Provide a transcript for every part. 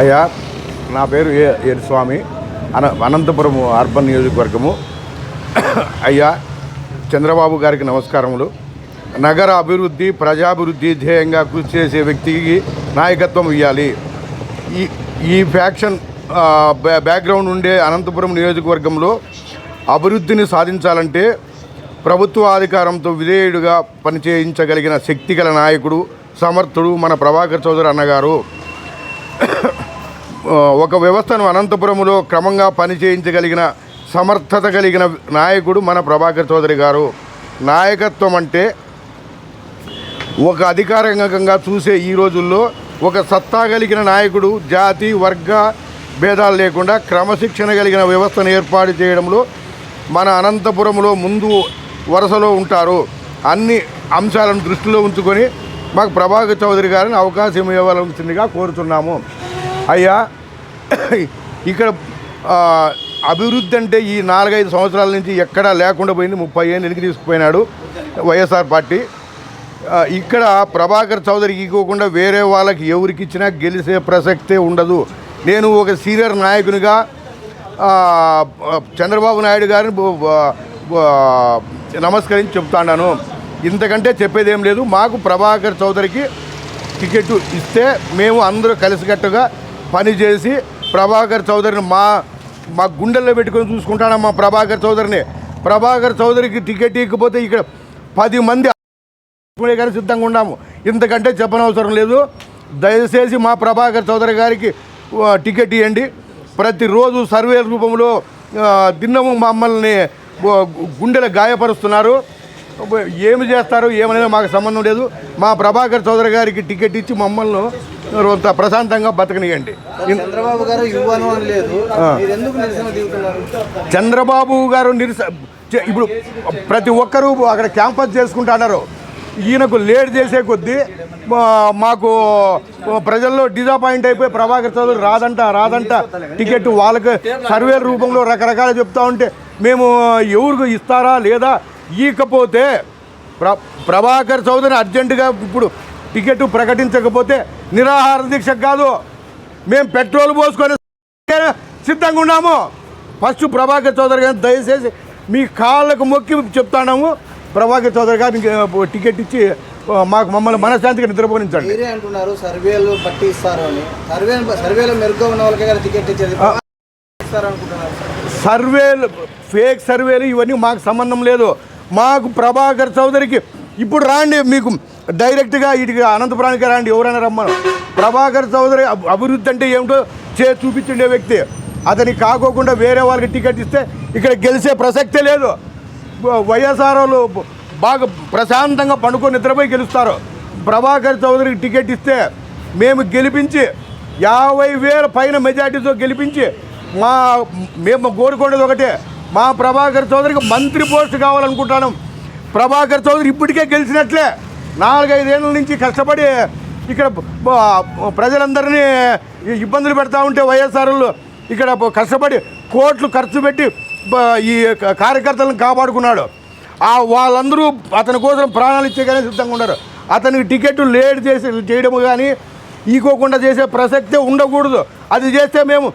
అయ్యా నా పేరు ఏ ఏరు స్వామి. అన అనంతపురం అర్బన్ నియోజకవర్గము. అయ్యా చంద్రబాబు గారికి నమస్కారములు. నగర అభివృద్ధి ప్రజాభివృద్ధి ధ్యేయంగా కృషి చేసే వ్యక్తికి నాయకత్వం ఇవ్వాలి ఈ ఈ ఫ్యాక్షన్ బ్యా బ్యాక్గ్రౌండ్ ఉండే అనంతపురం నియోజకవర్గంలో అభివృద్ధిని సాధించాలంటే ప్రభుత్వ అధికారంతో విధేయుడుగా పనిచేయించగలిగిన శక్తి గల నాయకుడు సమర్థుడు మన ప్రభాకర్ చౌదరి అన్నగారు. ఒక వ్యవస్థను అనంతపురంలో క్రమంగా పనిచేయించగలిగిన సమర్థత కలిగిన నాయకుడు మన ప్రభాకర్ చౌదరి గారు. నాయకత్వం అంటే ఒక అధికారికంగా చూసే ఈ రోజుల్లో ఒక సత్తా కలిగిన నాయకుడు జాతి వర్గ భేదాలు లేకుండా క్రమశిక్షణ కలిగిన వ్యవస్థను ఏర్పాటు చేయడంలో మన అనంతపురంలో ముందు వరుసలో ఉంటారు. అన్ని అంశాలను దృష్టిలో ఉంచుకొని మాకు ప్రభాకర్ చౌదరి గారిని అవకాశం ఇవ్వవలసిందిగా కోరుతున్నాము. అయ్యా ఇక్కడ అభివృద్ధి అంటే ఈ నాలుగైదు సంవత్సరాల నుంచి ఎక్కడా లేకుండా పోయింది. ముప్పై ఏళ్ళు వెనక్కి తీసుకుపోయినాడు వైఎస్ఆర్ పార్టీ. ఇక్కడ ప్రభాకర్ చౌదరికి ఇవ్వకుండా వేరే వాళ్ళకి ఎవరికి ఇచ్చినా గెలిచే ప్రసక్తే ఉండదు. నేను ఒక సీనియర్ నాయకునిగా చంద్రబాబు నాయుడు గారిని నమస్కరించి చెప్తాను ఇంతకంటే చెప్పేది ఏం లేదు. మాకు ప్రభాకర్ చౌదరికి టికెట్ ఇస్తే మేము అందరూ కలిసికట్టుగా పనిచేసి ప్రభాకర్ చౌదరిని మా మా గుండెల్లో పెట్టుకొని చూసుకుంటాను మా ప్రభాకర్ చౌదరిని? ప్రభాకర్ చౌదరికి టికెట్ ఇవ్వకపోతే ఇక్కడ పది మంది కానీ సిద్ధంగా ఉన్నాము. ఇంతకంటే చెప్పనవసరం లేదు. దయచేసి మా ప్రభాకర్ చౌదరి గారికి టికెట్ ఇవ్వండి. ప్రతిరోజు సర్వే రూపంలో దిన్నము మమ్మల్ని గుండెలు గాయపరుస్తున్నారు. ఏమి చేస్తారు ఏమనేది మాకు సంబంధం లేదు. మా ప్రభాకర్ చౌదరి గారికి టికెట్ ఇచ్చి మమ్మల్ని కొంత ప్రశాంతంగా బతకనియండి. చంద్రబాబు గారు లేదు. చంద్రబాబు గారు నిరస ఇప్పుడు ప్రతి ఒక్కరూ అక్కడ క్యాంపస్ చేసుకుంటున్నారు ఈయనకు లేట్ చేసే కొద్దీ మాకు ప్రజల్లో డిజాపాయింట్ అయిపోయి ప్రభాకర్ చౌదరి రాదంట రాదంట. టికెట్ వాళ్ళకి సర్వేల రూపంలో రకరకాలు చెప్తా ఉంటే మేము ఎవరికి ఇస్తారా లేదా ఇకపోతే ప్ర ప్రభాకర్ చౌదరి అర్జెంటుగా ఇప్పుడు టికెట్ ప్రకటించకపోతే నిరాహార దీక్ష కాదు. మేము పెట్రోల్ పోసుకొని సిద్ధంగా ఉన్నాము. ఫస్ట్ ప్రభాకర్ చౌదరి గారిని దయచేసి మీ కాళ్ళకు మొక్కి చెప్తాము ప్రభాకర్ చౌదరి గారికి టికెట్ ఇచ్చి మాకు మమ్మల్ని మనశ్శాంతిగా నిద్రపోనించండి. మీరే అంటున్నారు సర్వేలు బట్టి ఇస్తారు అని. సర్వే సర్వేలో మెరుగ్గా ఉన్న వాళ్ళకే టికెట్ ఇచ్చేది. సర్వేలు ఫేక్ సర్వేలు ఇవన్నీ మాకు సంబంధం లేదు. మాకు ప్రభాకర్ చౌదరికి ఇప్పుడు రాండి మీకు డైరెక్ట్గా ఇటుగా అనంతపురానికి రాండి ఎవరైనా రమ్మను. ప్రభాకర్ చౌదరి అభివృద్ధి అంటే ఏమిటో చే చూపించుండే వ్యక్తి. అతనికి కాకోకుండా వేరే వాళ్ళకి టికెట్ ఇస్తే ఇక్కడ గెలిచే ప్రసక్తే లేదు. వైఎస్ఆర్ వాళ్ళు బాగా ప్రశాంతంగా పండుకొని నిద్రపోయి గెలుస్తారు. ప్రభాకర్ చౌదరికి టికెట్ ఇస్తే మేము గెలిపించి యాభై వేల పైన మెజార్టీతో గెలిపించి మా మేము కోరుకునేది ఒకటే. మా ప్రభాకర్ చౌదరికి మంత్రి పోస్ట్ కావాలనుకుంటాను. ప్రభాకర్ చౌదరి ఇప్పటికే గెలిచినట్లే. నాలుగైదేళ్ళ నుంచి కష్టపడి ఇక్కడ ప్రజలందరినీ ఇబ్బందులు పెడతా ఉంటే వైఎస్ఆర్లు ఇక్కడ కష్టపడి కోట్లు ఖర్చు పెట్టి ఈ కార్యకర్తలను కాపాడుకున్నాడు. ఆ వాళ్ళందరూ అతని కోసం ప్రాణాలు ఇచ్చే సిద్ధంగా ఉన్నారు. అతనికి టికెట్ లేట్ చేసి చేయడము కానీ ఈకోకుండా చేసే ప్రసక్తే ఉండకూడదు. అది చేస్తే మేము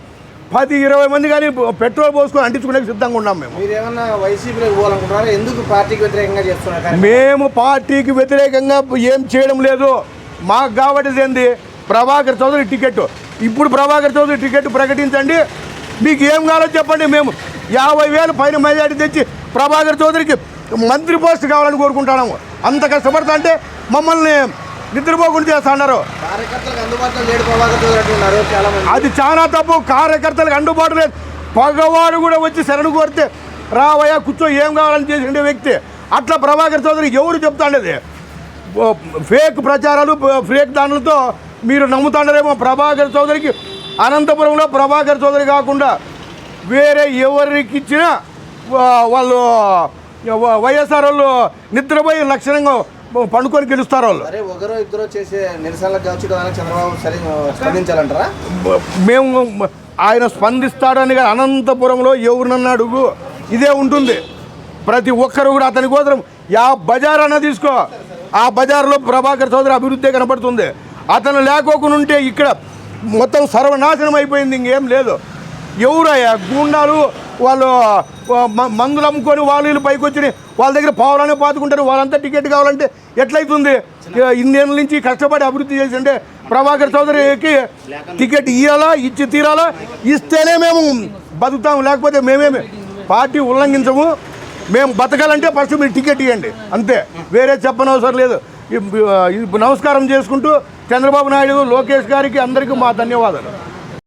పది ఇరవై మంది కానీ పెట్రోల్ పోసుకొని అంటించుకునే సిద్ధంగా ఉన్నాం మేము. మీరు ఏమన్నా వైసీపీలోకి పోవాలనుకుంటున్నారా? ఎందుకు పార్టీకి వ్యతిరేకంగా చేస్తున్నారు మేము పార్టీకి వ్యతిరేకంగా ఏం చేయడం లేదు. మాకు కావటది ఏంది? ప్రభాకర్ చౌదరి టికెట్ ఇప్పుడు ప్రభాకర్ చౌదరి టికెట్ ప్రకటించండి. మీకు ఏం కావాలో చెప్పండి. మేము యాభై వేలు పైన మెజార్టీ తెచ్చి ప్రభాకర్ చౌదరికి మంత్రి పోస్ట్ కావాలని కోరుకుంటున్నాము. అంత కష్టపడతా అంటే మమ్మల్ని నిద్రపోకుండా చేస్తా అన్నారు. కార్యకర్తలకు అందుబాటులో లేడు ప్రభాకర్ చౌదరి అంటున్నారు చాలా మంది అది చాలా తప్పు. కార్యకర్తలకు అందుబాటు లేదు. పగవాడు కూడా వచ్చి శరణు కోరితే రావయ్యా కూర్చో ఏం కావాలని చేసిండే వ్యక్తి. అట్లా ప్రభాకర్ చౌదరి ఎవరు చెప్తాండేది ఫేక్ ప్రచారాలు ఫేక్ దానులతో మీరు నమ్ముతాండరేమో ప్రభాకర్ చౌదరికి. అనంతపురంలో ప్రభాకర్ చౌదరి కాకుండా వేరే ఎవరికి ఇచ్చినా వాళ్ళు వైఎస్ఆర్ వాళ్ళు నిద్రపోయి లక్షణంగా పండుకొని గెలుస్తారు వాళ్ళు. సరే ఒకరో ఇద్దరు చేసే నిరసనలకు కావచ్చు చంద్రబాబు సరే స్పందించాలంటారా? మేము ఆయన స్పందిస్తాడని అనంతపురంలో ఎవరినన్నా అడుగు ఇదే ఉంటుంది. ప్రతి ఒక్కరు కూడా అతని కోసం యా బజార్ అన్న తీసుకో. ఆ బజార్లో ప్రభాకర్ చౌదరి అభివృద్ధి కనపడుతుంది. అతను లేకోకుండా ఉంటే ఇక్కడ మొత్తం సర్వనాశనం అయిపోయింది ఇంకేం లేదు. ఎవరయ్యా? గూండాలు వాళ్ళు మందులు అమ్ముకొని వాళ్ళు వీళ్ళు పైకి వచ్చి వాళ్ళ దగ్గర పావులనే పాతుకుంటారు. వాళ్ళంతా టికెట్ కావాలంటే ఎట్లయితుంది? ఇక ఇన్నేళ్ళ నుంచి కష్టపడి అభివృద్ధి చేసి ప్రభాకర్ చౌదరికి టికెట్ ఇవ్వాలా ఇచ్చి తీరాలా? ఇస్తేనే మేము బతుకుతాము. లేకపోతే మేమేమి పార్టీ ఉల్లంఘించము. మేము బతకాలంటే ఫస్ట్ మీరు టికెట్ ఇవ్వండి అంతే. వేరే చెప్పనవసరం లేదు. నమస్కారం చేసుకుంటూ చంద్రబాబు నాయుడు లోకేష్ గారికి అందరికీ మా ధన్యవాదాలు.